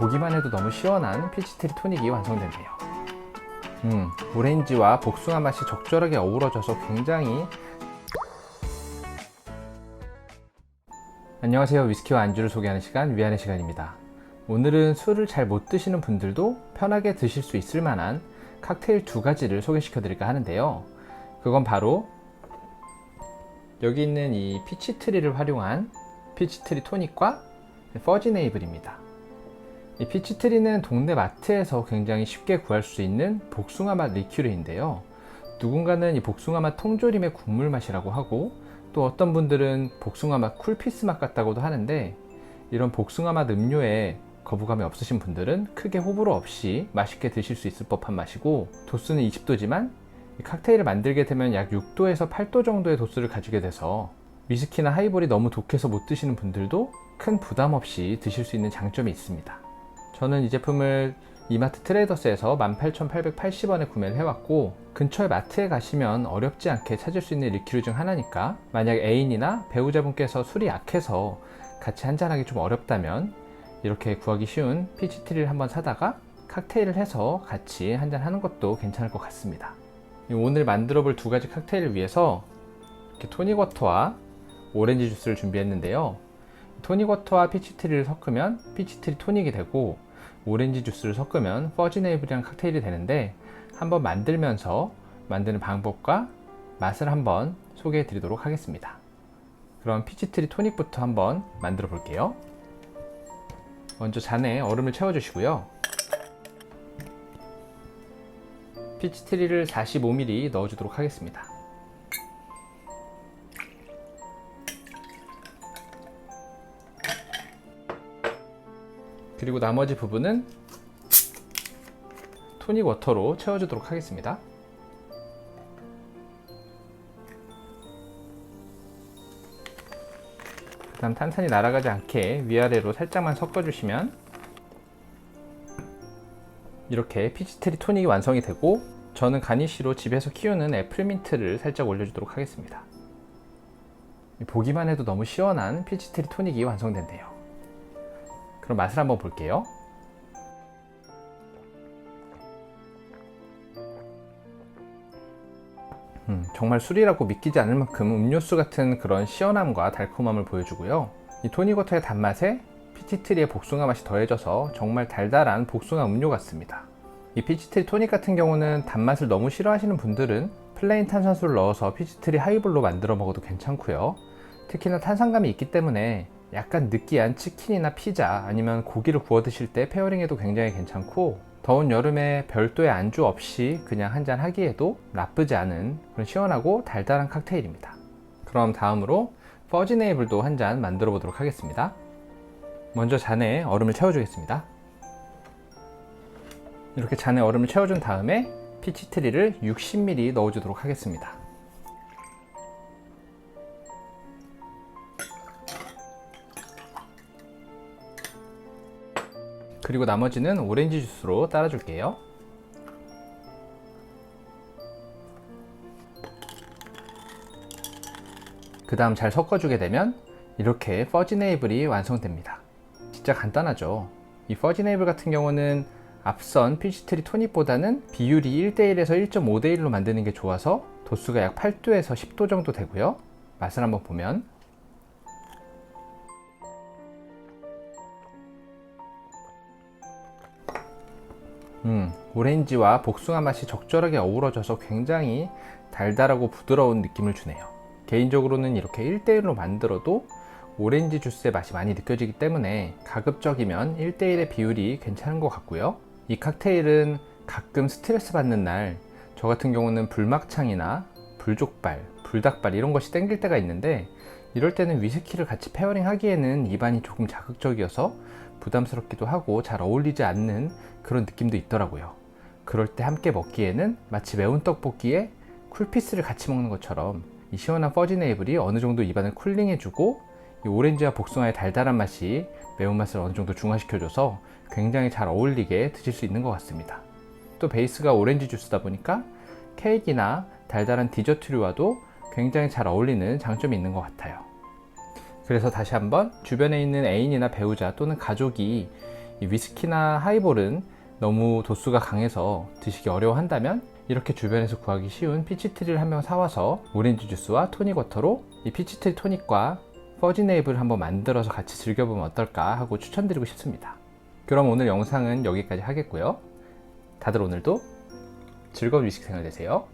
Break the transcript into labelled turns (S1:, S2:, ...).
S1: 보기만 해도 너무 시원한 피치트리 토닉이 완성됐네요. 음, 오렌지와 복숭아 맛이 적절하게 어우러져서 굉장히 안녕하세요. 위스키와 안주를 소개하는 시간 위안의 시간입니다. 오늘은 술을 잘 못 드시는 분들도 편하게 드실 수 있을 만한 칵테일 두 가지를 소개시켜 드릴까 하는데요. 그건 바로 여기 있는 이 피치트리를 활용한 피치트리 토닉과 퍼지 네이블입니다. 이 피치트리는 동네 마트에서 굉장히 쉽게 구할 수 있는 복숭아 맛 리큐르인데요. 누군가는 이 복숭아 맛 통조림의 국물 맛이라고 하고 또 어떤 분들은 복숭아 맛 쿨피스 맛 같다고도 하는데 이런 복숭아 맛 음료에 거부감이 없으신 분들은 크게 호불호 없이 맛있게 드실 수 있을 법한 맛이고 도수는 20도지만 이 칵테일을 만들게 되면 약 6도에서 8도 정도의 도수를 가지게 돼서 위스키나 하이볼이 너무 독해서 못 드시는 분들도 큰 부담 없이 드실 수 있는 장점이 있습니다. 저는 이 제품을 이마트 트레이더스에서 18,880원에 구매를 해왔고 근처에 마트에 가시면 어렵지 않게 찾을 수 있는 리큐르 중 하나니까 만약 애인이나 배우자분께서 술이 약해서 같이 한잔하기 좀 어렵다면 이렇게 구하기 쉬운 피치트리를 한번 사다가 칵테일을 해서 같이 한잔하는 것도 괜찮을 것 같습니다. 오늘 만들어 볼 두 가지 칵테일을 위해서 이렇게 토닉워터와 오렌지 주스를 준비했는데요. 토닉워터와 피치트리를 섞으면 피치트리 토닉이 되고 오렌지 주스를 섞으면 퍼지네이블이란 칵테일이 되는데 한번 만들면서 만드는 방법과 맛을 한번 소개해 드리도록 하겠습니다. 그럼 피치트리 토닉부터 한번 만들어 볼게요. 먼저 잔에 얼음을 채워 주시고요. 피치트리를 45ml 넣어 주도록 하겠습니다. 그리고 나머지 부분은 토닉 워터로 채워주도록 하겠습니다. 그 다음 탄산이 날아가지 않게 위아래로 살짝만 섞어주시면 이렇게 피치트리 토닉이 완성이 되고 저는 가니쉬로 집에서 키우는 애플민트를 살짝 올려주도록 하겠습니다. 보기만 해도 너무 시원한 피치트리 토닉이 완성된대요. 그럼 맛을 한번 볼게요. 음, 정말 술이라고 믿기지 않을 만큼 음료수 같은 그런 시원함과 달콤함을 보여주고요. 이 토닉워터의 단맛에 피치트리의 복숭아 맛이 더해져서 정말 달달한 복숭아 음료 같습니다. 이 피치트리 토닉 같은 경우는 단맛을 너무 싫어하시는 분들은 플레인 탄산수를 넣어서 피치트리 하이볼로 만들어 먹어도 괜찮고요. 특히나 탄산감이 있기 때문에 약간 느끼한 치킨이나 피자 아니면 고기를 구워 드실 때 페어링해도 굉장히 괜찮고 더운 여름에 별도의 안주 없이 그냥 한잔 하기에도 나쁘지 않은 그런 시원하고 달달한 칵테일입니다. 그럼 다음으로 퍼지 네이블도 한 잔 만들어 보도록 하겠습니다. 먼저 잔에 얼음을 채워주겠습니다. 이렇게 잔에 얼음을 채워준 다음에 피치트리를 60ml 넣어주도록 하겠습니다. 그리고 나머지는 오렌지 주스로 따라줄게요. 그 다음 잘 섞어주게 되면 이렇게 퍼지 네이블이 완성됩니다. 진짜 간단하죠. 이 퍼지 네이블 같은 경우는 앞선 피치트리 토닉보다는 비율이 1대1에서 1.5대1로 만드는 게 좋아서 도수가 약 8도에서 10도 정도 되고요. 맛을 한번 보면 음, 오렌지와 복숭아 맛이 적절하게 어우러져서 굉장히 달달하고 부드러운 느낌을 주네요. 개인적으로는 이렇게 1대1로 만들어도 오렌지 주스의 맛이 많이 느껴지기 때문에 가급적이면 1대1의 비율이 괜찮은 것 같고요. 이 칵테일은 가끔 스트레스 받는 날, 저 같은 경우는 불막창이나 불족발, 불닭발 이런 것이 땡길 때가 있는데 이럴 때는 위스키를 같이 페어링 하기에는 입안이 조금 자극적이어서 부담스럽기도 하고 잘 어울리지 않는 그런 느낌도 있더라고요. 그럴 때 함께 먹기에는 마치 매운 떡볶이에 쿨피스를 같이 먹는 것처럼 이 시원한 퍼지 네이블이 어느 정도 입안을 쿨링해주고 이 오렌지와 복숭아의 달달한 맛이 매운맛을 어느 정도 중화시켜줘서 굉장히 잘 어울리게 드실 수 있는 것 같습니다. 또 베이스가 오렌지 주스다 보니까 케이크나 달달한 디저트류와도 굉장히 잘 어울리는 장점이 있는 것 같아요. 그래서 다시 한번 주변에 있는 애인이나 배우자 또는 가족이 이 위스키나 하이볼은 너무 도수가 강해서 드시기 어려워한다면 이렇게 주변에서 구하기 쉬운 피치트리를 한 명 사와서 오렌지 주스와 토닉 워터로 이 피치트리 토닉과 퍼지네이블을 한번 만들어서 같이 즐겨보면 어떨까 하고 추천드리고 싶습니다. 그럼 오늘 영상은 여기까지 하겠고요. 다들 오늘도 즐거운 위스키 생활 되세요.